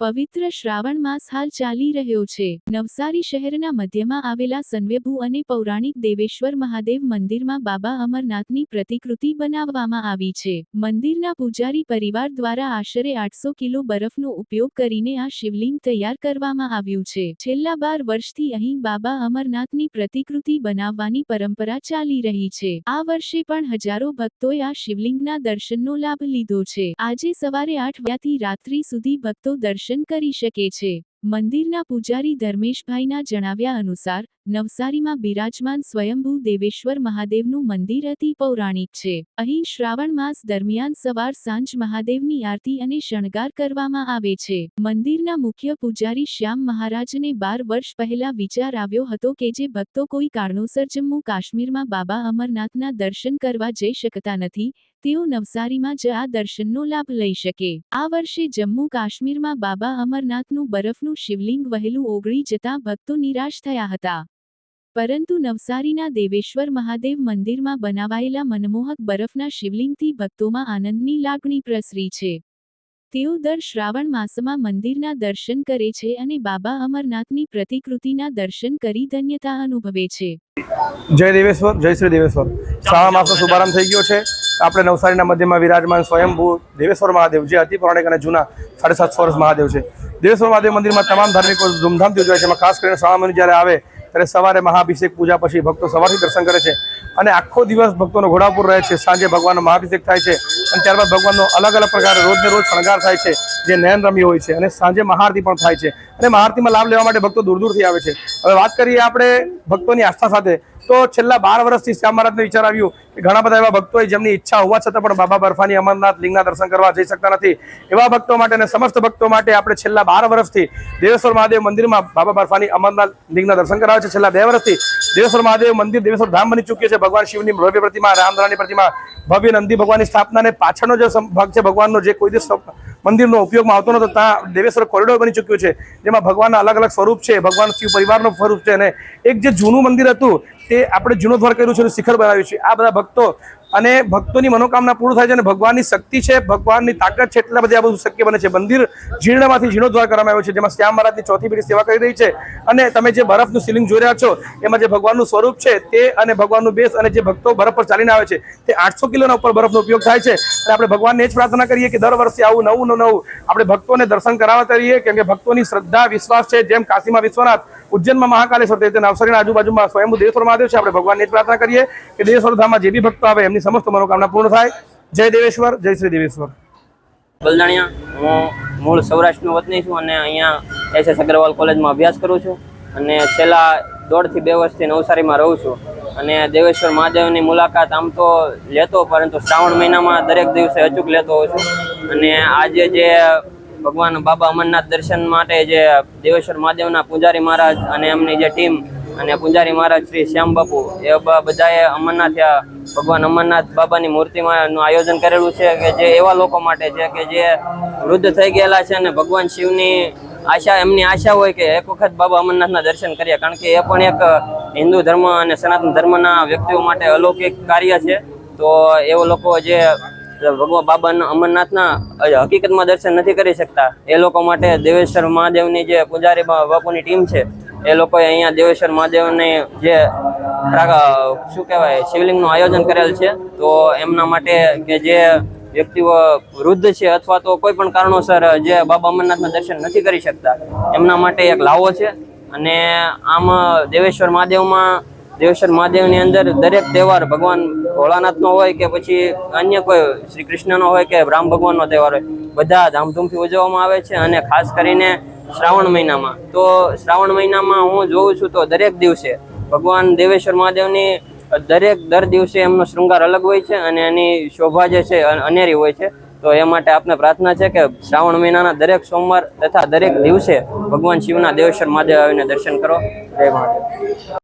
પવિત્ર શ્રાવણ માસ હાલ ચાલી રહ્યો છે. નવસારી શહેરના મધ્યમાં આવેલા સન્વેભુ અને પૌરાણિક દેવેશ્વર મહાદેવ મંદિરમાં બાબા અમરનાથની પ્રતિકૃતિ બનાવવામાં આવી છે. મંદિરના પૂજારી પરિવાર દ્વારા આશરે આઠસો કિલો બરફનો ઉપયોગ કરીને આ શિવલિંગ તૈયાર કરવામાં આવ્યું છે. છેલ્લા બાર વર્ષથી અહીં બાબા અમરનાથની પ્રતિકૃતિ બનાવવાની પરંપરા ચાલી રહી છે. આ વર્ષે પણ હજારો ભક્તોએ આ શિવલિંગના દર્શનનો લાભ લીધો છે. આજે સવારે આઠ વાગ્યાથી રાત્રિ સુધી ભક્તો દર્શન કરી શકે છે. મંદિરના પૂજારી ધર્મેશભાઈના જણાવ્યા અનુસાર નવસારીમાં બિરાજમાન સ્વયંભૂ દેવેશ્વર મહાદેવનું મંદિર અતિ પૌરાણિક છે. અહીં શ્રાવણ માસ દરમિયાન સવાર સાંજ મહાદેવની આરતી અને શણગાર કરવામાં આવે છે. મંદિરના મુખ્ય પૂજારી શ્યામ મહારાજને બાર વર્ષ પહેલા વિચાર આવ્યો હતો કે જે ભક્તો કોઈ કારણોસર જમ્મુ કાશ્મીરમાં બાબા અમરનાથના દર્શન કરવા જઈ શકતા નથી, તેઓ નવસારીમાં જ આ દર્શનનો લાભ લઈ શકે. આ વર્ષે જમ્મુ કાશ્મીરમાં બાબા અમરનાથનું બરફનું શિવલિંગ વહેલું ઓગળી જતાં ભક્તો નિરાશ થયા હતા. પરંતુ નવસારીના દેવેશ્વર મહાદેવ મંદિરમાં બનાવાયેલા મનમોહક બરફના શિવલિંગથી ભક્તોમાં આનંદની લાગણી પ્રસરી છે. તેઓ દર શ્રાવણ માસમાં મંદિરના દર્શન કરે છે અને બાબા અમરનાથની પ્રતિકૃતિના દર્શન કરી ધન્યતા અનુભવે છે. જય દેવેશ્વર, જય શ્રી દેવેશ્વર. શ્રાવણ માસનો શુભારંભ થઈ ગયો છે. આપણે નવસારીના મધ્યમાં વિરાજમાન સ્વયંભૂ દેવેશ્વર મહાદેવ જે અતિ પૌરાણિક અને જૂના સાડા સાતસો વર્ષ મહાદેવ છે. દેવેશ્વર મહાદેવ મંદિરમાં તમામ ધાર્મિકો ધૂમધામથી ઉજવાય છે. ખાસ કરીને શ્રાવણ મહિનો આવે ત્યારે સવારે મહાભિષેક પૂજા પછી ભક્તો સવારથી દર્શન કરે છે અને આખો દિવસ ભક્તોનો ઘોડાપુર રહે છે. સાંજે ભગવાનનો મહાભિષેક થાય છે અને ત્યારબાદ ભગવાનનો અલગ અલગ પ્રકારે રોજને રોજ શણગાર થાય છે, જે નયન રમ્ય હોય છે અને સાંજે મહાઆરતી પણ થાય છે. અને મહાઆરતીમાં લાભ લેવા માટે ભક્તો દૂર દૂરથી આવે છે. હવે વાત કરીએ આપણે ભક્તોની આસ્થા સાથે. તો છેલ્લા બાર વર્ષથી શ્યામ મહારાજને વિચાર આવ્યું કે ઘણા બધા એવા ભક્તો જેમની ઈચ્છા હોવા છતાં પણ બાબા બરફાની અમરનાથ લિંગના દર્શન કરવા જઈ શકતા નથી. એવા ભક્તો માટે અને સમસ્ત ભક્તો માટે આપણે છેલ્લા બાર વર્ષથી દેવેશ્વર મહાદેવ મંદિરમાં બાબા બરફાની અમરનાથ લિંગના દર્શન કરાવે છે. છેલ્લા બે વર્ષથી દેવેશ્વર મહાદેવ મંદિર દેવેશ્વર ધામ બની ચૂક્યું છે. ભગવાન શિવની ભવ્ય પ્રતિમા રામધરાની પ્રતિમા, ભવ્ય નંદી ભગવાનની સ્થાપના અને પાછળનો જે ભાગ છે, ભગવાનનો જે કોઈ દિવસ મંદિરનો ઉપયોગમાં આવતો નતો ત્યાં દેવેશ્વર કોરિડોર બની ચૂક્યું છે. જેમાં ભગવાનના અલગ અલગ સ્વરૂપ છે, ભગવાન શિવ પરિવારનું સ્વરૂપ છે અને એક જે જૂનું મંદિર હતું તે આપણે જીર્ણોદ્ધાર કર્યું છે અને શિખર બનાવ્યું છે. આ બધા ભક્તો અને ભક્તોની મનોકામના પૂર્ણ થાય છે અને ભગવાનની શક્તિ છે, ભગવાનની તાકાત છે એટલા બધા આ બધું શક્ય બને છે. મંદિર જીર્ણમાંથી જીર્ણોદ્ધાર કરવામાં આવ્યો છે, જેમાં શ્યામ મહારાજની ચોથી પેઢી સેવા કરી રહી છે અને તમે જે બરફનું સિલિંગ જોઈ રહ્યા છો, એમાં જે ભગવાનનું સ્વરૂપ છે તે અને ભગવાનનું બેસ અને જે ભક્તો બરફ પર ચાલીને આવે છે, તે આઠસો કિલોના ઉપર બરફનો ઉપયોગ થાય છે. અને આપણે ભગવાનને જ પ્રાર્થના કરીએ કે દર વર્ષે આવું નવું નવું આપણે ભક્તોને દર્શન કરાવતા કરીએ કેમ કે ભક્તોની શ્રદ્ધા, વિશ્વાસ છે. જેમ કાશીમાં વિશ્વનાથ ઉજ્જૈનમાં મહાકાલેશ્વર તે નવસારીના આજુબાજુમાં સ્વયંભૂ દેવેશ્વર મહાદેવ છે. આપણે ભગવાનની જ પ્રાર્થના કરીએ કે દેવેશ્વર ધામમાં જે બી ભક્તો આવે એમની સમસ્ત મનોકામના પૂર્ણ થાય. જય દેવેશ્વર, જય શ્રી દેવેશ્વર. બલદાણિયા, હું મૂળ સૌરાષ્ટ્રનો વતની છું અને અહીંયા એસ એસ અગ્રવાલ કોલેજમાં અભ્યાસ કરું છું અને છેલ્લા દોઢથી બે વર્ષથી નવસારીમાં રહું છું. અને દેવેશ્વર મહાદેવની મુલાકાત આમ તો લેતો, પરંતુ શ્રાવણ મહિનામાં દરેક દિવસે અચૂક લેતો હોઉં છું. અને આજે જે ભગવાન બાબા અમરનાથ દર્શન માટે જે દેવેશ્વર મહાદેવના પૂજારી મહારાજ અને એમની જે ટીમ અને પૂજારી મહારાજ શ્રી શ્યામ બાપુ, એ બધાએ અમરનાથ ભગવાન અમરનાથ બાબાની મૂર્તિમાં આયોજન કરેલું છે કે જે એવા લોકો માટે છે કે જે વૃદ્ધ થઈ ગયેલા છે અને ભગવાન શિવની આશા, એમની આશા હોય કે એક વખત બાબા અમરનાથના દર્શન કરીએ. કારણ કે એ પણ એક હિન્દુ ધર્મ અને સનાતન ધર્મના વ્યક્તિઓ માટે અલૌકિક કાર્ય છે. તો એવો લોકો જે ભગવાન બાબા અમરનાથના હકીકતમાં દર્શન નથી કરી શકતા. એ લોકો માટે દેવેશ્વર મહાદેવની જે પૂજારી બાપુની ટીમ છે, એ લોકોએ અહીંયા દેવેશ્વર મહાદેવની જે શું કહેવાય, શિવલિંગનું આયોજન કરેલ છે, તો એમના માટે કે જે વ્યક્તિઓ વૃદ્ધ છે અથવા તો કોઈ પણ કારણોસર જે બાબા અમરનાથના દર્શન નથી કરી શકતા, એમના માટે એક લાવો છે. અને આમ, દેવેશ્વર મહાદેવમાં, દેવેશ્વર મહાદેવની અંદર દરેક તહેવાર ભગવાન ભોળાનાથનો હોય કે પછી અન્ય કોઈ શ્રી કૃષ્ણનો હોય કે રામ ભગવાનનો તહેવાર હોય, બધા ધામધૂમથી ઉજવવામાં આવે છે અને ખાસ કરીને શ્રાવણ મહિનામાં. તો શ્રાવણ મહિનામાં હું જોઉં છું તો દરેક દિવસે ભગવાન દેવેશ્વર મહાદેવની દરેક દર દિવસે એમનો શૃંગાર અલગ હોય છે અને એની શોભા જે છે અનેરી હોય છે. તો એ માટે આપને પ્રાર્થના છે કે શ્રાવણ મહિનાના દરેક સોમવાર તથા દરેક દિવસે ભગવાન શિવના દેવેશ્વર મહાદેવ આવીને દર્શન કરો. જય મહાદેવ.